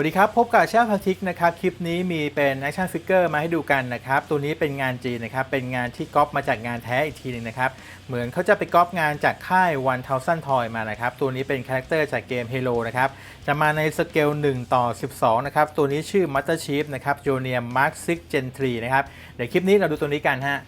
วัสดีครับ พบกับแชาพาทิกนะครับ คลิปนี้มีเป็นแอคชั่นฟิกเกอร์มาให้ดูกันนะครับ ตัวนี้เป็นงานจีนนะครับ เป็นงานที่ก๊อปมาจากงานแท้อีกทีหนึงนะครับ เหมือนเขาจะไปก๊อปงานจากค่าย One Thousand Toy มานะครับ ตัวนี้เป็นคาแรคเตอร์จากเกม Halo นะครับ จะมาในสเกล 1 ต่อ 12 นะครับ ตัวนี้ชื่อ Master Chief นะครับ Junior Mark 6 Gen 3นะครับ เดี๋ยวคลิปนี้เราดูตัวนี้กันฮะ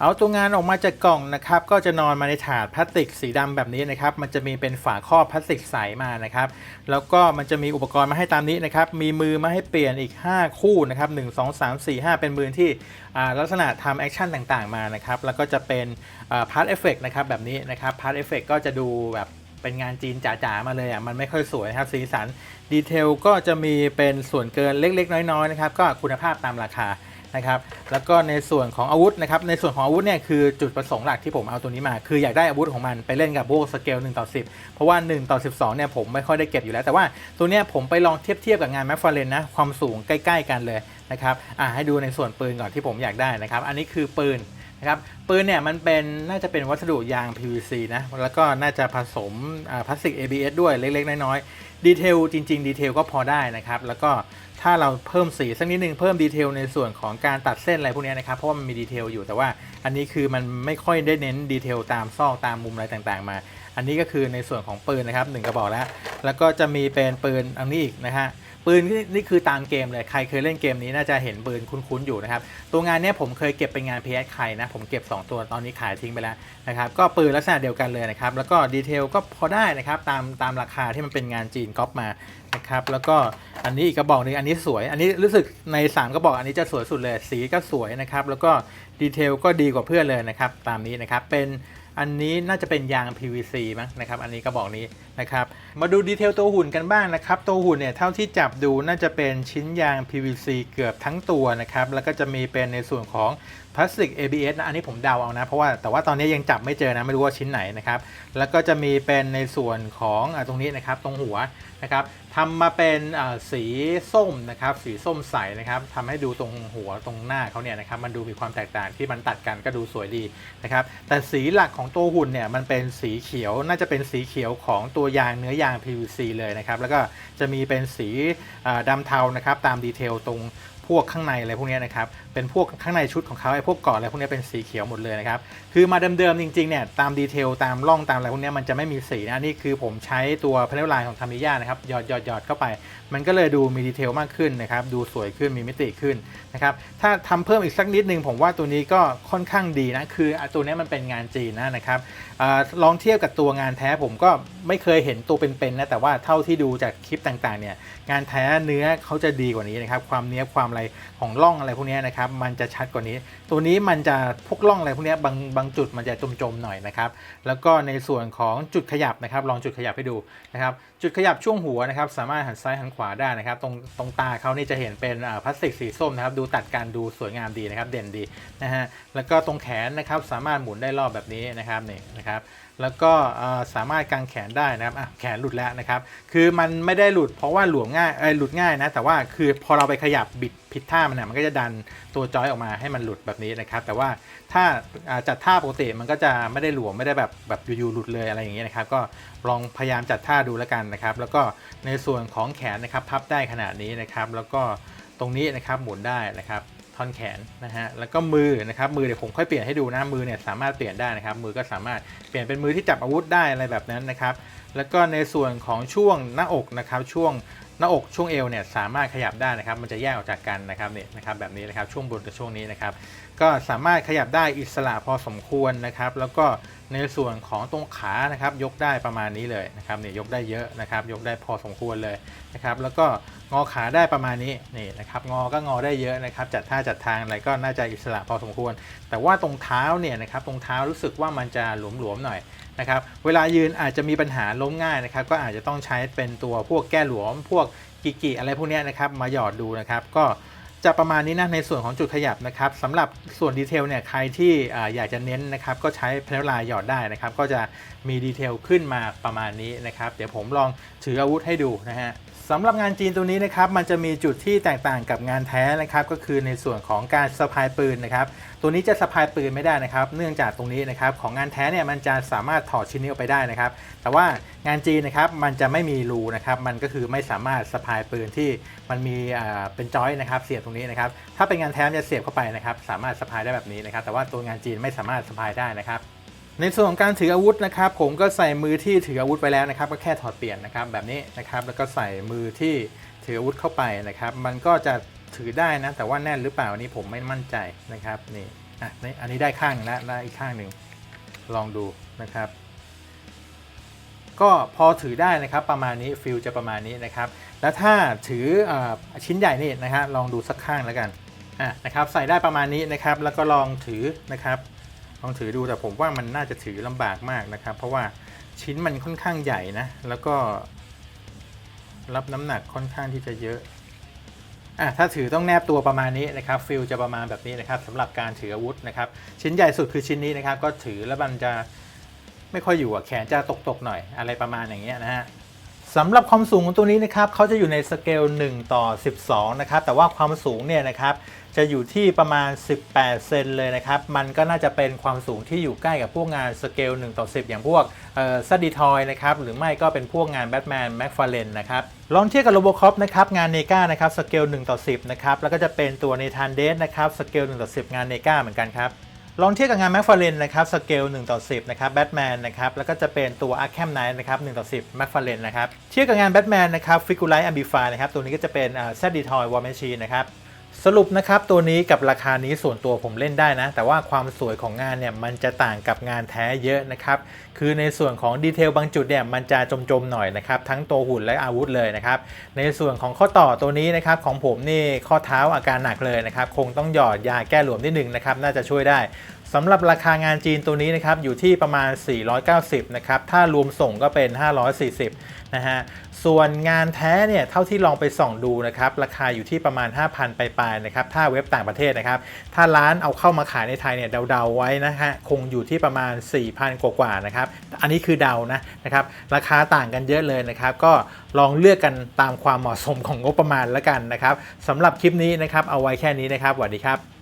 เอาตัวงานออกมาจากกล่องนะครับ ก็จะนอนมาในถาดพลาสติกสีดำแบบนี้นะครับ มันจะมีเป็นฝาครอบพลาสติกใสมานะครับ แล้วก็มันจะมีอุปกรณ์มาให้ตามนี้นะครับ มีมือมาให้เปลี่ยนอีก 5 คู่นะครับ1 2 3 4 5เป็นมือที่อ่าลักษณะทำแอคชั่นต่างๆมานะครับ แล้วก็จะเป็นพาร์ทเอฟเฟกนะครับแบบนี้นะครับพาร์ทเอฟเฟกก็จะดูแบบเป็นงานจีนจ๋าๆ มาเลยอะ มันไม่ค่อยสวยครับ สีสัน ดีเทลก็จะมีเป็นส่วนเกินเล็กๆ น้อยๆ นะครับ ก็คุณภาพตามราคา นะครับแล้วก็ในส่วนของอาวุธนะครับในส่วนของอาวุธเนี่ยคือจุดประสงค์หลักที่ผมเอาตัวนี้มา คืออยากได้อาวุธของมันไปเล่นกับพวกสเกล1ต่อ10 เพราะว่า 1 ต่อ 12เนี่ยผมไม่ค่อยได้เก็บอยู่แล้ว แต่ว่าตัวเนี้ยผมไปลองเทียบเทียบกับงานแมฟฟาเรนนะความสูงใกล้ ๆ กันเลยนะครับอ่าให้ดูในส่วนปืนก่อนที่ผมอยากได้นะครับอันนี้คือปืนนะครับปืนเนี่ยมันเป็นน่าจะเป็นวัสดุยาง PVC นะแล้วก็น่าจะผสมพลาสติก ABS ด้วยเล็กๆน้อยๆ ดีเทลจริง ๆ ดีเทลก็พอได้นะครับ แล้วก็ถ้าเราเพิ่มสีสักนิดนึงเพิ่มดีเทลในส่วนของการตัดเส้นอะไรพวกนี้นะครับ เพราะว่ามันมีดีเทลอยู่แต่ว่าอันนี้คือมันไม่ค่อยได้เน้นดีเทลตามซอกตามมุมอะไรต่างๆ มา อันนี้ก็คือในส่วนของปืนนะครับหนึ่งกระบอกแล้ว แล้วก็จะมีเป็นปืนอันนี้อีกนะฮะปืนนี่คือตามเกมเลยใครเคยเล่นเกมนี้น่าจะเห็นปืนคุ้นๆอยู่นะครับตัวงานนี้ผมเคยเก็บเป็นงาน PS ไข่นะผมเก็บ 2 ตัวตอนนี้ขายทิ้งไปแล้วนะครับก็ปืนลักษณะเดียวกันเลยนะครับแล้วก็ดีเทลก็พอได้นะครับตามตามราคาที่มันเป็นงานจีนก๊อปมานะครับ แล้วก็อันนี้อีกกระบอกหนึงอันนี้สวย อันนี้รู้สึกใน 3 กระบอกอันนี้จะสวยสุดเลย สีก็สวยนะครับ แล้วก็ดีเทลก็ดีกว่าเพื่อนเลยนะครับ ตามนี้นะครับ เป็น อันนี้น่าจะเป็นยาง PVC มั้งนะครับ อันนี้กระบอกนี้นะครับ มาดูดีเทลตัวหุ่นกันบ้างนะครับ ตัวหุ่นเนี่ยเท่าที่จับดูน่าจะเป็นชิ้นยาง PVC เกือบทั้งตัวนะครับ แล้วก็จะมีเป็นในส่วนของพลาสติก ABS นะอันนี้ผมเดาเอานะ เพราะว่าแต่ว่าตอนนี้ยังจับไม่เจอนะ ไม่รู้ว่าชิ้นไหนนะครับ แล้วก็จะมีเป็นในส่วนของอตรงนี้นะครับ ตรงหัวนะครับทำมาเป็นสีส้มนะครับ สีส้มใสนะครับทำให้ดูตรงหัวตรงหน้าเขาเนี่ยนะครับ มันดูมีความแตกต่างที่มันตัดกันก็ดูสวยดีนะครับ แต่สีหลักของตัวหุ่นเนี่ยมันเป็นสีเขียวน่าจะเป็นสีเขียวของตัวยางเนื้อยาง PVC เลยนะครับ แล้วก็จะมีเป็นสีอ่าดำเทานะครับตามดีเทลตรง พวกข้างในอะไรพวกนี้นะครับเป็นพวกข้างในชุดของเขาไอ้พวกเกาะอะไรพวกนี้เป็นสีเขียวหมดเลยนะครับคือมาเดิมๆจริงๆเนี่ยตามดีเทลตามร่องตามอะไรพวกนี้มันจะไม่มีสีนะนี่คือผมใช้ตัวพาเนลไลน์ของทามิยานะครับหยอดหยอดหยอดเข้าไป มันก็เลยดูมีดีเทลมากขึ้นนะครับดูสวยขึ้นมีมิติขึ้นนะครับถ้าทำเพิ่มอีกสักนิดนึงผมว่าตัวนี้ก็ค่อนข้างดีนะคือตัวนี้มันเป็นงานจีนนะนะครับอลองเทียบกับตัวงานแท้ผมก็ไม่เคยเห็นตัวเป็นๆนะแต่ว่าเท่าที่ดูจากคลิปต่างๆเนี่ยงานแท้เนื้อเขาจะดีกว่านี้นะครับความเนี้ยความอะไรของร่องอะไรพวกนี้นะครับมันจะชัดกว่านี้ ตัวนี้มันจะพวกร่องอะไรพวกนี้บางบางจุดมันจะจมๆหน่อยนะครับแล้วก็ในส่วนของจุดขยับนะครับ ลองจุดขยับให้ดูนะครับจุดขยับช่วงหัวนะครับสามารถหันซ้ายหันขวาได้นะครับ ตรงตรงตาเขานี่จะเห็นเป็นพลาสติกสีส้มนะครับดูตัดกันดูสวยงามดีนะครับเด่นดีนะฮะแล้วก็ตรงแขนนะครับสามารถหมุนได้รอบแบบนี้นะครับนี่นะครับแล้วก็สามารถกางแขนได้นะครับแขนหลุดแล้วนะครับ คือมันไม่ได้หลุดเพราะว่าหลวมง่ายเอยหลุดง่ายนะ แต่ว่าคือพอเราไปขยับบิด ผิดท่ามันเนี่ยมันก็จะดันตัวจอยออกมาให้มันหลุดแบบนี้นะครับ แต่ว่าถ้าอ่าจัดท่าปกติมันก็จะไม่ได้หลวมไม่ได้แบบแบบอยู่ๆหลุดเลยอะไรอย่างเงี้ยนะครับ ก็ลองพยายามจัดท่าดูแล้วกันนะครับ แล้วก็ในส่วนของแขนนะครับพับได้ขนาดนี้นะครับ แล้วก็ตรงนี้นะครับหมุนได้นะครับท่อนแขนนะฮะ แล้วก็มือนะครับ มือเดี๋ยวผมค่อยเปลี่ยนให้ดูนะ มือเนี่ยสามารถเปลี่ยนได้นะครับ มือก็สามารถเปลี่ยนเป็นมือที่จับอาวุธได้อะไรแบบนั้นนะครับ แล้วก็ในส่วนของช่วงหน้าอกนะครับ ช่วง หน้าอกช่วงเอวเนี่ยสามารถขยับได้นะครับ มันจะแยกออกจากกันนะครับเนี่ยนะครับแบบนี้นะครับช่วงบนกับช่วงนี้นะครับก็สามารถขยับได้อิสระพอสมควรนะครับ แล้วก็ในส่วนของตรงขานะครับ ยกได้ประมาณนี้เลยนะครับเนี่ยยกได้เยอะนะครับ ยกได้พอสมควรเลยนะครับ แล้วก็งอขาได้ประมาณนี้นี่นะครับ งอก็งอได้เยอะนะครับ จัดท่าจัดทางอะไรก็น่าจะอิสระพอสมควร แต่ว่าตรงเท้าเนี่ยนะครับตรงเท้ารู้สึกว่ามันจะหลวมๆหน่อยนะครับ เวลายืนอาจจะมีปัญหาล้มง่ายนะครับ ก็อาจจะต้องใช้เป็นตัวพวกแก้หลวม พวกกิกิอะไรพวกนี้นะครับมาหยอดดูนะครับ ก็ จะประมาณนี้นะในส่วนของจุดขยับนะครับสำหรับส่วนดีเทลเนี่ยใครที่อยากจะเน้นนะครับก็ใช้เพลลายหยอดได้นะครับ ก็จะมีดีเทลขึ้นมาประมาณนี้นะครับ เดี๋ยวผมลองถืออาวุธให้ดูนะฮะสำหรับงานจีนตัวนี้นะครับมันจะมีจุดที่แตกต่างกับงานแท้นะครับ ก็คือในส่วนของการสะพายปืนนะครับ ตัวนี้จะสะพายปืนไม่ได้นะครับ เนื่องจากตรงนี้นะครับของงานแท้เนี่ยมันจะสามารถถอดชิ้นนี้ออกไปได้นะครับ แต่ว่างานจีนนะครับมันจะไม่มีรูนะครับ มันก็คือไม่สามารถสะพายปืนที่มันมีเป็นจอยนะครับ เสียบตรงนี้นะครับ ถ้าเป็นงานแท้จะเสียบเข้าไปนะครับ สามารถสะพายได้แบบนี้นะครับ แต่ว่าตัวงานจีนไม่สามารถสะพายได้นะครับในส่วนของการถืออาวุธนะครับ ผมก็ใส่มือที่ถืออาวุธไปแล้วนะครับ ก็แค่ถอดเปลี่ยนนะครับแบบนี้นะครับ แล้วก็ใส่มือที่ถืออาวุธเข้าไปนะครับ มันก็จะ ถือได้นะ แต่ว่าแน่นหรือเปล่าอันนี้ผมไม่มั่นใจนะครับนี่อะนี่อันนี้ได้ข้างแล้วได้อีกข้างหนึ่งลองดูนะครับ ก็พอถือได้นะครับประมาณนี้ฟิลจะประมาณนี้นะครับ แล้วถ้าถืออชิ้นใหญ่นี่นะฮะลองดูสักข้างแล้วกันอะนะครับใส่ได้ประมาณนี้นะครับ แล้วก็ลองถือนะครับ ลองถือดูแต่ผมว่ามันน่าจะถือลำบากมากนะครับ เพราะว่าชิ้นมันค่อนข้างใหญ่นะ แล้วก็รับน้ำหนักค่อนข้างที่จะเยอะ อะถ้าถือต้องแนบตัวประมาณนี้นะครับฟิลจะประมาณแบบนี้นะครับสำหรับการถืออาวุธนะครับชิ้นใหญ่สุดคือชิ้นนี้นะครับก็ถือแล้วมันจะไม่ค่อยอยู่อะแขนจะตกๆหน่อยอะไรประมาณอย่างเงี้ยนะฮะ สำหรับความสูงของตัวนี้นะครับเขาจะอยู่ในสเกล 1 ต่อ 12 นะครับ แต่ว่าความสูงเนี่ยนะครับจะอยู่ที่ประมาณ 18 เซนเลยนะครับ มันก็น่าจะเป็นความสูงที่อยู่ใกล้กับพวกงานสเกล 1 ต่อ 10 อย่างพวกซัดดีทอยนะครับ หรือไม่ก็เป็นพวกงานแบทแมนแม็กฟาเลนนะครับ ลองเทียบกับโรบ c คอปนะครับ งานเนกานะครับ สเกล 1 ต่อ 10 นะครับ แล้วก็จะเป็นตัวเนธานเดสนะครับ สเกล 1 ต่อ 10 งานเนกาเหมือนกันครับ ลองเทียบกับงานแม็กฟาเรนนะครับสเกล1ต่อ10นะครับแบทแมนนะครับแล้วก็จะเป็นตัวอาร์แคมไนท์นะครับ1ต่อ10แม็กฟาเรนนะครับเทียบกับงานแบทแมนนะครับฟิกูไลท์อัมบิฟายนะครับตัวนี้ก็จะเป็นแซดดีทอยวอร์แมชชีนะครับ สรุปนะครับตัวนี้กับราคานี้ส่วนตัวผมเล่นได้นะ แต่ว่าความสวยของงานเนี่ยมันจะต่างกับงานแท้เยอะนะครับ คือในส่วนของดีเทลบางจุดเนี่ยมันจะจมๆหน่อยนะครับ ทั้งตัวหุ่นและอาวุธเลยนะครับ ในส่วนของข้อต่อตัวนี้นะครับของผมนี่ข้อเท้าอาการหนักเลยนะครับ คงต้องหยอดยาแก้หลวมนิดนึงนะครับ น่าจะช่วยได้ สำหรับราคางานจีนตัวนี้นะครับอยู่ที่ประมาณ 490 นะครับ ถ้ารวมส่งก็เป็น 540 นะฮะ ส่วนงานแท้เนี่ยเท่าที่ลองไปส่องดูนะครับ ราคาอยู่ที่ประมาณ 5,000ปลายๆนะครับ ถ้าเว็บต่างประเทศนะครับ ถ้าร้านเอาเข้ามาขายในไทยเนี่ยเดาๆไว้นะฮะ คงอยู่ที่ประมาณ 4,000 กว่าๆนะครับ อันนี้คือเดานะนะครับ ราคาต่างกันเยอะเลยนะครับ ก็ลองเลือกกันตามความเหมาะสมของงบประมาณแล้วกันนะครับสำหรับคลิปนี้นะครับเอาไว้แค่นี้นะครับสวัสดีครับ